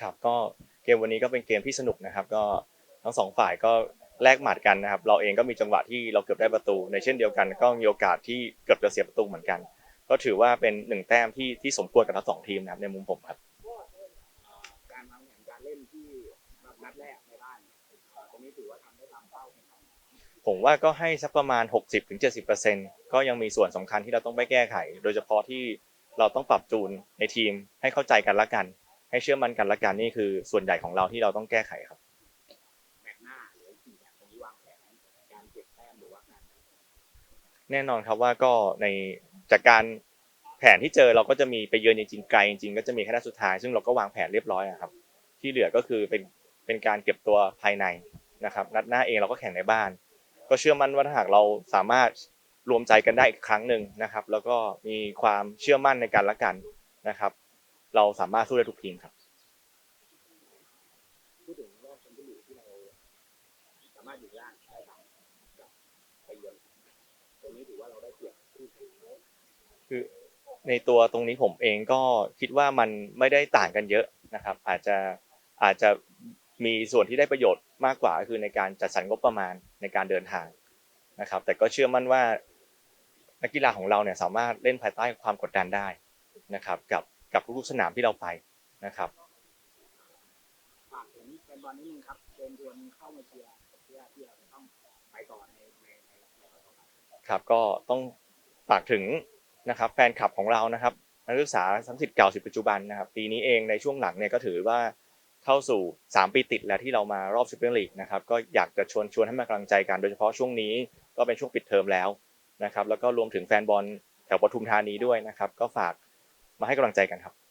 ครับก็เกมวันนี้ก็เป็นเกมที่สนุกนะครับ ก็ทั้งสองฝ่ายก็แลกหมัดกันนะครับ เราเองก็มีจังหวะที่เราเกือบได้ประตู ในเช่นเดียวกันก็มีโอกาสที่เกือบจะเสียประตูเหมือนกัน ก็ถือว่าเป็นหนึ่งแต้มที่ที่สมควรกับทั้งสองทีมนะครับในมุมผมครับการวางแผนการเล่นที่แบบนัดแรกในบ้านเอ่อตรงนี้ถือว่าทำได้ตามเป้าไหมครับผมว่าก็ให้สักประมาณ 60-70%ก็ยังมีส่วนสำคัญที่เราต้องไปแก้ไข โดยเฉพาะที่เราต้องปรับจูนในทีมให้เข้าใจกันละกัน ให้เชื่อมั่นกันละกันนี่คือส่วนใหญ่ของเราที่เราต้องแก้ไขครับแมตช์หน้าหรือกี่แมตช์ตรงนี้วางแผนการเก็บแต้มหรือว่าการแน่นอนครับว่าก็ในจากการแผนที่เจอเราก็จะมีไปเยือนจริงๆไกลจริงๆก็จะมีแค่นัดสุดท้าย ซึ่งเราก็วางแผนเรียบร้อยอะครับ ที่เหลือก็คือเป็นเป็นการเก็บตัวภายในนะครับ นัดหน้าเองเราก็แข่งในบ้าน ก็เชื่อมั่นว่าถ้าหากเราสามารถรวมใจกันได้อีกครั้งหนึ่งนะครับ แล้วก็มีความเชื่อมั่นในการละกันนะครับ เราสามารถสู้ได้ทุกทีมครับพูดถึงรอบแชมเปี้ยนลีกที่เราสามารถอยู่ล่างได้ตามกับไปเยือนตรงนี้ถือว่าเราได้เปรียบคู่แข่งคือในตัวตรงนี้ผมเองก็คิดว่ามันไม่ได้ต่างกันเยอะนะครับ อาจจะอาจจะมีส่วนที่ได้ประโยชน์มากกว่าก็คือในการจัดสรรงบประมาณในการเดินทางนะครับ แต่ก็เชื่อมั่นว่านักกีฬาของเราเนี่ยสามารถเล่นภายใต้ความกดดันได้นะครับ กับ กับทุกๆสนามที่เราไปนะครับฝากถึงแฟนบอลนิดนึงครับเชิญชวนเข้ามาเชียร์เพื่อที่เราจะต้องไปต่อในในในในต่อไปครับก็ต้องฝากถึงนะครับแฟนคลับของเรานะครับนักศึกษาทั้งสิทธิ์เก่าสิทธิ์ปัจจุบันนะครับปีนี้เองในช่วงหลังเนี่ยก็ถือว่าเข้าสู่ 3 ปีติดแล้วที่เรามารอบแชมเปี้ยนลีกนะครับก็อยากจะชวนชวนให้มากำลังใจกันโดยเฉพาะช่วงนี้ก็เป็นช่วงปิดเทอมแล้วนะครับแล้วก็รวมถึงแฟนบอลแถวปทุมธานีด้วยนะครับ ก็ฝาก มาให้กำลังใจกันครับ